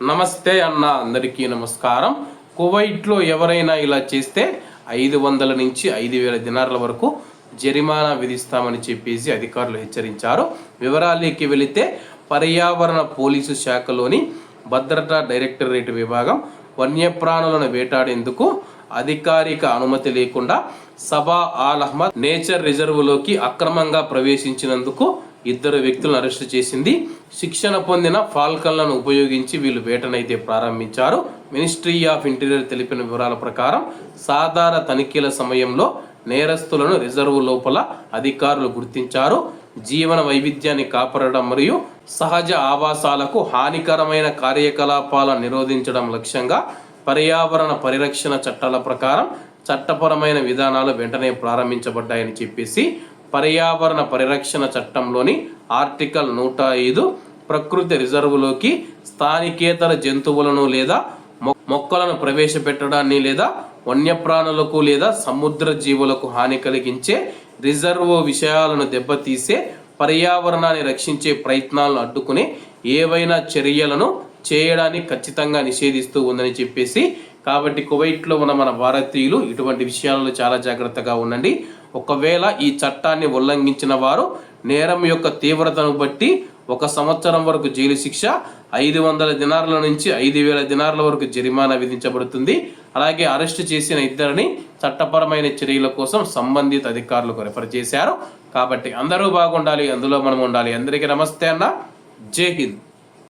నమస్తే అన్న అందరికీ నమస్కారం. కువైట్లో ఎవరైనా ఇలా చేస్తే ఐదు వందల నుంచి ఐదు వేల దినార్ల వరకు జరిమానా విధిస్తామని చెప్పేసి అధికారులు హెచ్చరించారు. వివరాలకి వెళితే పర్యావరణ పోలీసు శాఖలోని భద్రతా డైరెక్టరేట్ విభాగం వన్యప్రాణులను వేటాడేందుకు అధికారిక అనుమతి లేకుండా సబా ఆల్ అహ్మద్ నేచర్ రిజర్వ్లోకి అక్రమంగా ప్రవేశించినందుకు ఇద్దరు వ్యక్తులను అరెస్టు చేసింది. శిక్షణ పొందిన ఫాల్కన్లను ఉపయోగించి వీళ్ళు వేటనైతే ప్రారంభించారు. మినిస్ట్రీ ఆఫ్ ఇంటీరియర్ తెలిపిన వివరాల ప్రకారం సాధారణ తనిఖీల సమయంలో నేరస్తులను రిజర్వు లోపల అధికారులు గుర్తించారు. జీవన వైవిధ్యాన్ని కాపాడడం మరియు సహజ ఆవాసాలకు హానికరమైన కార్యకలాపాలను నిరోధించడం లక్ష్యంగా పర్యావరణ పరిరక్షణ చట్టాల ప్రకారం చట్టపరమైన విధానాలు వెంటనే ప్రారంభించబడ్డాయని చెప్పేసి పర్యావరణ పరిరక్షణ చట్టంలోని ఆర్టికల్ నూట ఐదు ప్రకృతి రిజర్వులోకి స్థానికేతర జంతువులను లేదా మొ- మొక్కలను ప్రవేశపెట్టడాన్ని లేదా వన్యప్రాణులకు లేదా సముద్ర జీవులకు హాని కలిగించే రిజర్వ్ విషయాలను దెబ్బతీసే పర్యావరణాన్ని రక్షించే ప్రయత్నాలను అడ్డుకునే ఏవైనా చర్యలను చేయడానికి ఖచ్చితంగా నిషేధిస్తూ ఉందని చెప్పేసి కాబట్టి కువైట్లో ఉన్న మన భారతీయులు ఇటువంటి విషయాలలో చాలా జాగ్రత్తగా ఉండండి. ఒకవేళ ఈ చట్టాన్ని ఉల్లంఘించిన వారు నేరం యొక్క తీవ్రతను బట్టి ఒక సంవత్సరం వరకు జైలు శిక్ష ఐదు వందల దినార్ల నుంచి ఐదు వేల దినార్ల వరకు జరిమానా విధించబడుతుంది. అలాగే అరెస్టు చేసిన ఇద్దరిని చట్టపరమైన చర్యల కోసం సంబంధిత అధికారులకు రెఫర్ చేశారు. కాబట్టి అందరూ బాగుండాలి అందులో మనం ఉండాలి. అందరికీ నమస్తే అన్న. జై హింద్.